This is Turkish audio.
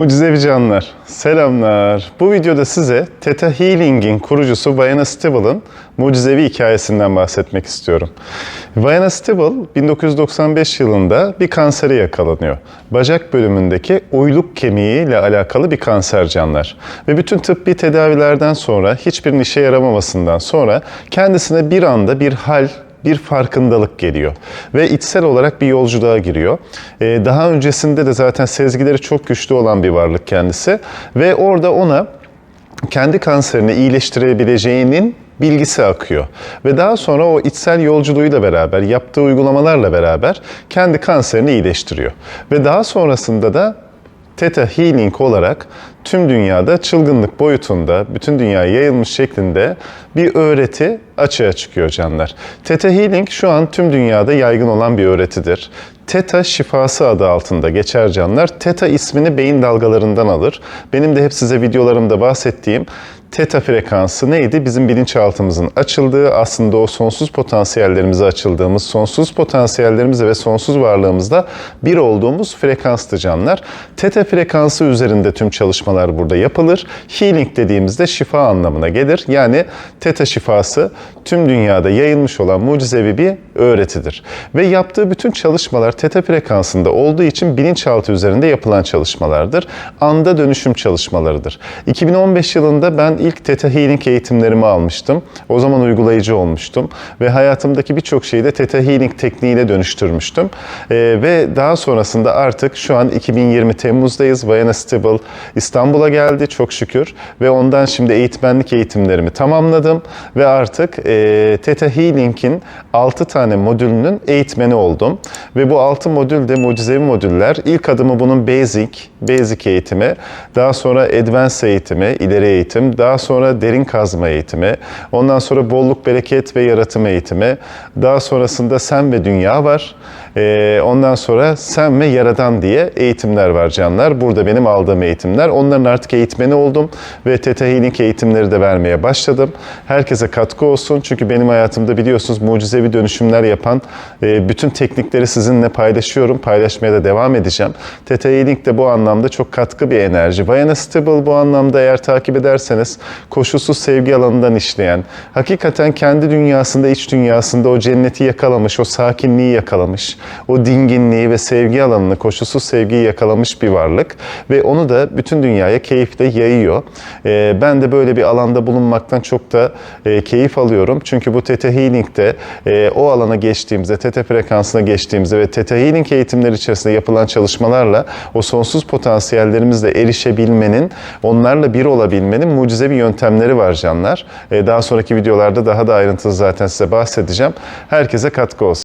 Mucizevi canlar, selamlar. Bu videoda size Theta Healing'in kurucusu Vayana Stiebel'ın mucizevi hikayesinden bahsetmek istiyorum. Vayana Stiebel 1995 yılında bir kansere yakalanıyor. Bacak bölümündeki uyluk kemiği ile alakalı bir kanser canlar. Ve bütün tıbbi tedavilerden sonra hiçbir işe yaramamasından sonra kendisine bir anda bir hal bir farkındalık geliyor ve içsel olarak bir yolculuğa giriyor. Ee, daha öncesinde de zaten sezgileri çok güçlü olan bir varlık kendisi ve orada ona kendi kanserini iyileştirebileceğinin bilgisi akıyor. Ve daha sonra o içsel yolculuğuyla beraber, yaptığı uygulamalarla beraber kendi kanserini iyileştiriyor. Ve daha sonrasında da Theta Healing olarak tüm dünyada çılgınlık boyutunda, bütün dünyaya yayılmış şeklinde bir öğreti açığa çıkıyor canlar. Theta Healing şu an tüm dünyada yaygın olan bir öğretidir. Theta şifası adı altında geçer canlar. Theta ismini beyin dalgalarından alır. Benim de hep size videolarımda bahsettiğim Teta frekansı neydi? Bizim bilinçaltımızın açıldığı, aslında o sonsuz potansiyellerimize açıldığımız, sonsuz potansiyellerimizle ve sonsuz varlığımızda bir olduğumuz frekanstı canlar. Teta frekansı üzerinde tüm çalışmalar burada yapılır. Healing dediğimizde şifa anlamına gelir. Yani teta şifası tüm dünyada yayılmış olan mucizevi bir öğretidir. Ve yaptığı bütün çalışmalar teta frekansında olduğu için bilinçaltı üzerinde yapılan çalışmalardır. Anda dönüşüm çalışmalarıdır. 2015 yılında ben ilk Theta Healing eğitimlerimi almıştım. O zaman uygulayıcı olmuştum. Ve hayatımdaki birçok şeyi de Theta Healing tekniğiyle dönüştürmüştüm. Ee, ve daha sonrasında artık şu an 2020 Temmuz'dayız. Vayana Stable İstanbul'a geldi çok şükür. Ve ondan şimdi eğitmenlik eğitimlerimi tamamladım. Ve artık e, Theta Healing'in 6 tane modülünün eğitmeni oldum. Ve bu 6 modül de mucizevi modüller. İlk adımı bunun Basic, Basic eğitimi. Daha sonra Advanced eğitimi, ileri eğitim. Daha sonra derin kazma eğitimi. Ondan sonra bolluk, bereket ve yaratım eğitimi. Daha sonrasında sen ve dünya var. Ee, ondan sonra sen ve yaradan diye eğitimler var canlar. Burada benim aldığım eğitimler. Onların artık eğitmeni oldum ve Theta Healing eğitimleri de vermeye başladım. Herkese katkı olsun. Çünkü benim hayatımda biliyorsunuz mucizevi dönüşümler yapan e, bütün teknikleri sizinle paylaşıyorum. Paylaşmaya da devam edeceğim. Theta Healing de bu anlamda çok katkı bir enerji. Vayana Stable bu anlamda eğer takip ederseniz koşulsuz sevgi alanından işleyen, hakikaten kendi dünyasında, iç dünyasında o cenneti yakalamış, o sakinliği yakalamış, o dinginliği ve sevgi alanını, koşulsuz sevgiyi yakalamış bir varlık ve onu da bütün dünyaya keyifle yayıyor. Ee, ben de böyle bir alanda bulunmaktan çok da e, keyif alıyorum. Çünkü bu Theta Healing'de e, o alana geçtiğimizde, Theta frekansına geçtiğimizde ve Theta Healing eğitimleri içerisinde yapılan çalışmalarla o sonsuz potansiyellerimizle erişebilmenin, onlarla bir olabilmenin mucizevi yöntemleri var canlar. Ee, daha sonraki videolarda daha da ayrıntılı zaten size bahsedeceğim. Herkese katkı olsun.